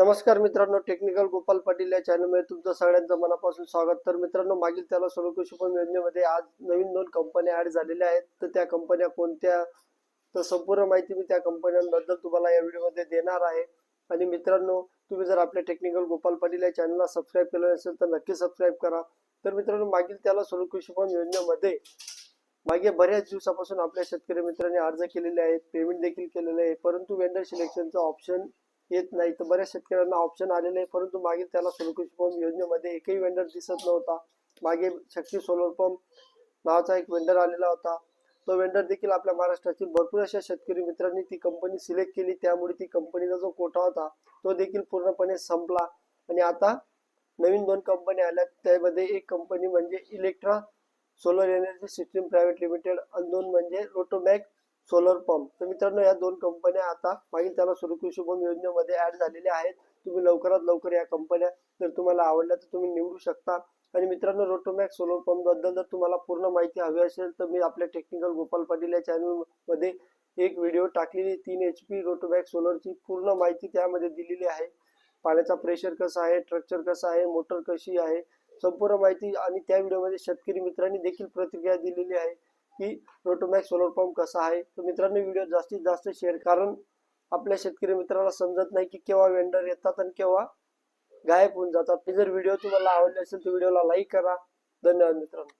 नमस्कार मित्रांनो टेक्निकल गोपाल पाटील या चॅनलमध्ये तुमचं सगळ्यांचं मनापासून स्वागत. तर मित्रांनो मागील त्याला सोलो योजनेमध्ये आज नवीन दोन कंपन्या ऍड झालेल्या आहेत. तर त्या कंपन्या कोणत्या? तर संपूर्ण माहिती मी त्या कंपन्यांबद्दल तुम्हाला या व्हिडिओमध्ये देणार आहे. आणि मित्रांनो तुम्ही जर आपल्या टेक्निकल गोपाल पाटील या चॅनलला सबस्क्राईब केलं नसेल तर नक्की सबस्क्राईब करा. तर मित्रांनो मागील त्याला सोलो योजनेमध्ये मागे बऱ्याच दिवसापासून आपल्या शेतकरी मित्रांनी अर्ज केलेले आहेत पेमेंट देखील केलेले आहे. परंतु वेंडर सिलेक्शनचं ऑप्शन येत नाही. तर बऱ्याच शेतकऱ्यांना ऑप्शन आलेले आहे. परंतु मागे त्याला सोलकृषी पंप योजनेमध्ये एकही वेंडर दिसत नव्हता. मागे शक्ती सोलर पंप नावाचा एक वेंडर आलेला होता. तो वेंडर देखील आपल्या महाराष्ट्रातील भरपूर अशा शेतकरी मित्रांनी ती कंपनी सिलेक्ट केली. त्यामुळे ती कंपनीचा जो कोटा होता तो देखील पूर्णपणे संपला. आणि आता नवीन दोन कंपन्या आल्या त्यामध्ये एक कंपनी म्हणजे Electra solar energy system private limited आणि दोन म्हणजे रोटोमॅक सोलर पंप तर मित्रांनो या दोन कंपन्या आता मागील त्याला सुरू कृषी योजनेमध्ये ऍड झालेल्या आहेत. तुम्ही लवकरात लवकर या कंपन्या जर तुम्हाला आवडल्या तर तुम्ही निवडू शकता. आणि मित्रांनो रोटोमॅक्स सोलर पंपबद्दल जर तुम्हाला पूर्ण माहिती हवी असेल तर मी आपल्या टेक्निकल गोपाल पाटील या चॅनलमध्ये एक व्हिडिओ टाकलेली. तीन एच पी रोटोमॅक्स सोलरची पूर्ण माहिती त्यामध्ये दिलेली आहे. पाण्याचा प्रेशर कसा आहे स्ट्रक्चर कसा आहे मोटर कशी आहे संपूर्ण माहिती आणि त्या व्हिडिओमध्ये शेतकरी मित्रांनी देखील प्रतिक्रिया दिलेली आहे. की रोटोमॅक्स सोलर पंप कसा आहे? तर मित्रांनो व्हिडिओ जास्तीत जास्त शेअर कारण आपल्या शेतकरी मित्राला समजत नाही की केव्हा वेंडर येतात आणि केव्हा गायब होऊन जातात. जर व्हिडिओ तुम्हाला आवडले असेल तर व्हिडिओला लाईक करा. धन्यवाद मित्रांनो.